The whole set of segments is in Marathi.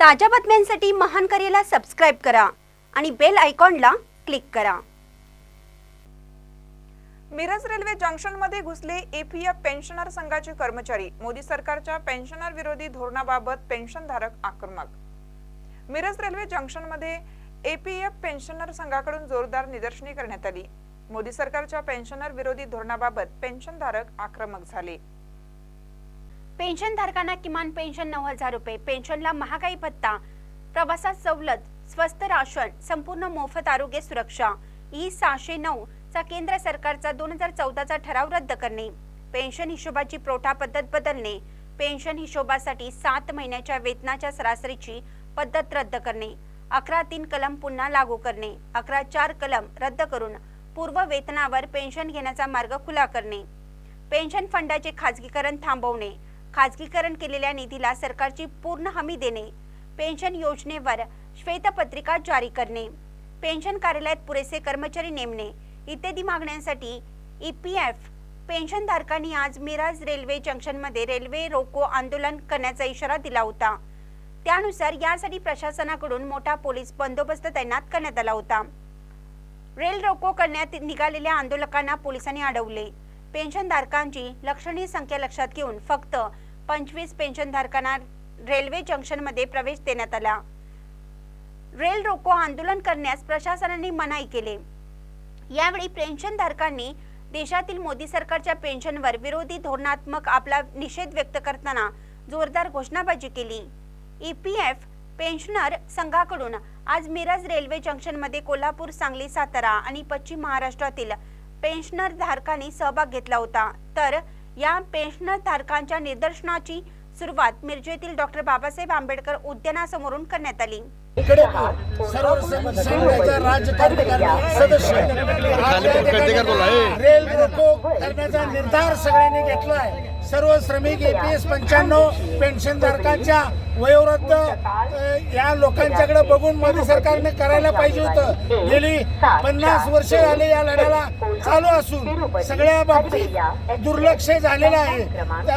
ताज्या बातम्यांसाठी महान करेला सबस्क्राईब करा आणि बेल आयकॉनला क्लिक करा. मिरज रेल्वे जंक्शनमध्ये घुसले एपीएफ पेन्शनर संघाचे कर्मचारी. मोदी सरकारच्या पेन्शनर विरोधी धोरणाबाबत पेन्शनधारक आक्रमक. मिरज रेल्वे जंक्शनमध्ये एपीएफ पेन्शनर संघाकडून जोरदार निदर्शने करण्यात आली. मोदी सरकारच्या पेन्शनर विरोधी धोरणाबाबत पेन्शनधारक आक्रमक झाले. पेन्शनधारकांना किमान पेन्शन नऊ हजार रुपये पेन्शनला महागाई भत्ता प्रवासात सवलत स्वस्त राशन संपूर्ण मोफत आरोग्य सुरक्षा. ई सहाशे नऊ चा केंद्र सरकारचा दोन हजार चौदाचा ठराव रद्द करणे. पेन्शन हिशोबाची प्रोठा पद्धत बदलणे. पेन्शन हिशोबासाठी सात महिन्याच्या वेतनाच्या सरासरीची पद्धत रद्द करणे. अकरा तीन कलम पुन्हा लागू करणे. अकरा चार कलम रद्द करून पूर्व वेतनावर पेन्शन घेण्याचा मार्ग खुला करणे. पेन्शन फंडाचे खाजगीकरण थांबवणे. खाजगीकरण केलेल्या निधीला सरकारची पूर्ण हमी देणे पेन्शन योजनेवर श्वेतपत्रिका जारी करणे पेन्शन कार्यालयात पुरेसे कर्मचारी नेमणे इत्यादी मागण्यांसाठी एफ पेन्शनधारकांनी आज मिराज रेल्वे जंक्शनमध्ये रेल्वे रोको आंदोलन करण्याचा इशारा दिला होता. त्यानुसार यासाठी प्रशासनाकडून मोठा पोलीस बंदोबस्त तैनात करण्यात आला होता. रेल रोको करण्यात निघालेल्या आंदोलकांना पोलिसांनी अडवले. पेन्शनधारकांची लक्षणीय संख्या लक्षात घेऊन फक्त पंचवीस पेन्शनधारकांना रेल्वे जंक्शनमध्ये प्रवेश देण्यात आला. रेल रोको आंदोलन करण्यास प्रशासनाने मनाई केले. यावेळी पेन्शनधारकांनी देशातील मोदी सरकारच्या पेन्शनवर विरोधी धोरणात्मक आपला निषेध व्यक्त करताना जोरदार घोषणाबाजी केली. ईपीएफ पेन्शनर संघाकडून आज मिरज रेल्वे जंक्शनमध्ये कोल्हापूर सांगली सातारा आणि पश्चिम महाराष्ट्रातील पेन्शनर धारकांनी सहभाग घेतला होता. तर या पेन्शनर धारकांच्या निदर्शनाची सुरुवात मिरजेतील डॉक्टर बाबासाहेब आंबेडकर उद्यानासमोरून करण्यात आली. इकडे सर्व संघाचा सदस्य. रेल रोको करण्याचा निर्धार सगळ्यांनी घेतलाय. सर्व श्रमिक एपीएस पंच्याण्णव पेन्शनधारकांच्या वयोवृद्ध या लोकांच्याकडे बघून मोदी सरकारने करायला पाहिजे होतं. गेली पन्नास वर्ष झाले या लढ्याला चालू असून सगळ्या बाबतीत दुर्लक्ष झालेलं आहे. त्या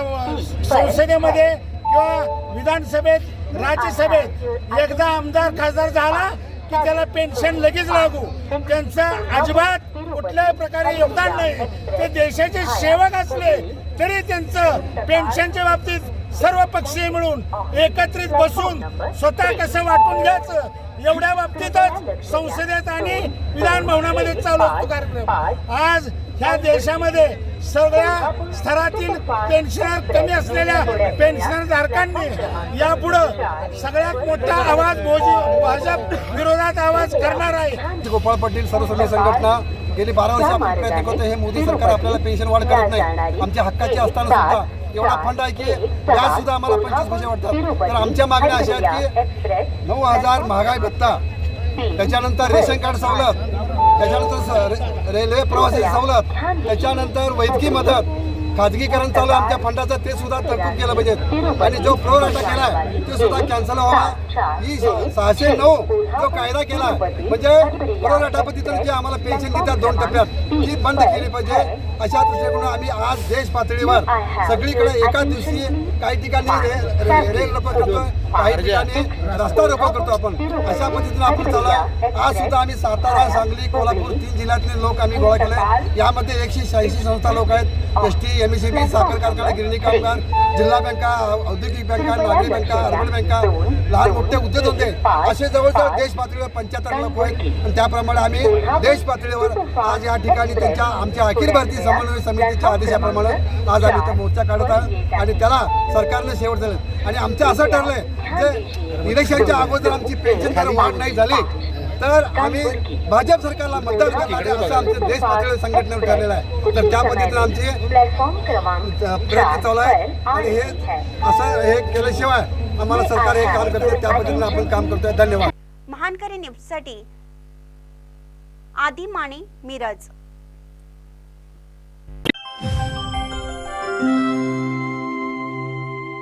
संसदेमध्ये किंवा विधानसभेत राज्यसभेत एकदा आमदार खासदार झाला की त्याला पेन्शन लगेच लागू. त्यांचं अजिबात कुठल्याही प्रकारे योगदान नाही. ते देशाचे सेवक असले तरी त्यांचं पेन्शनच्या बाबतीत सर्व पक्षीय मिळून एकत्रित बसून स्वतः कसं वाटून घ्यायचं एवढ्या बाबतीतच संसदेत आणि विधानभवनामध्ये चालू असतो कार्यक्रम. आज ह्या देशामध्ये सगळ्या स्तरातील पेन्शनर कमी असलेल्या पेन्शनर धारकांनी यापुढं सगळ्यात मोठा आवाज भोजी भाजप विरोधात आवाज करणार आहे. गोपाळ पाटील सर्वसमाज संघटना गेली बारा वर्ष आपण प्रयत्न करतो हे मोदी सरकार आपल्याला पेन्शन वाढ करत नाही. आमच्या हक्काची असताना सुद्धा एवढा फंड आहे की यात सुद्धा आम्हाला पंचवीस पैसे वाटतात. तर आमच्या मागण्या अशा आहेत की नऊ हजार महागाई भत्ता त्याच्यानंतर रेशन कार्ड सवलत त्याच्यानंतर स- रे- रेल्वे प्रवासी सवलत त्याच्यानंतर वैद्यकीय मदत खाजगीकरण चालू आमच्या फंडाचं ते सुद्धा तरतूद केलं पाहिजे आणि जो प्रो केला केलाय ते सुद्धा कॅन्सल व्हावा. ही स- सहाशे नऊ जो कायदा केला म्हणजे प्रो राटा पद्धतीनं जे आम्हाला पेन्शन देतात दोन टप्प्यात ती बंद केली पाहिजे. अशा दृष्टीकडून आम्ही आज देश पातळीवर सगळीकडे एका दिवशी काही ठिकाणी रेल रोको करतो काही ठिकाणी रस्ता रोको करतो आपण. अशा पद्धतीने आपण चालू. आज सुद्धा आम्ही सातारा सांगली कोल्हापूर तीन जिल्ह्यातले लोक आम्ही गोळा केले. यामध्ये एकशे शहाऐंशी संस्था लोक आहेत. एस टी एम एस साखर कारखाना गिरणी कामगार जिल्हा बँका औद्योगिक बँका नागरी बँका अर्बन बँका लहान मोठे उद्योग होते असे जवळजवळ देश पातळीवर पंच्याहत्तर लोक आहेत आणि त्याप्रमाणे आम्ही देश पातळीवर आज या ठिकाणी त्यांच्या आमच्या अखिल भारतीय समन्वय समितीच्या आदेशाप्रमाणे आज आम्ही इथं मोर्चा काढत आहोत. आणि त्याला सरकारनं शेवट दिलं आणि आमचं असं ठरलंय जे इलेक्शनच्या अगोदर आमची पेन्शन जर वाढ नाही झाली. तर आम्ही भाजप सरकारला मतदान करणार असं आमचं देश पातळीवर संघटनेवर ठरलेलं आहे. तर त्या पद्धतीने आमची प्रयत्न चालू आहे. आणि हे असं हे केल्याशिवाय आम्हाला सरकार हे काम करते. त्या पद्धतीने आपण काम करतोय. धन्यवाद. महानकरी न्यूजसाठी आदी माने मिरज.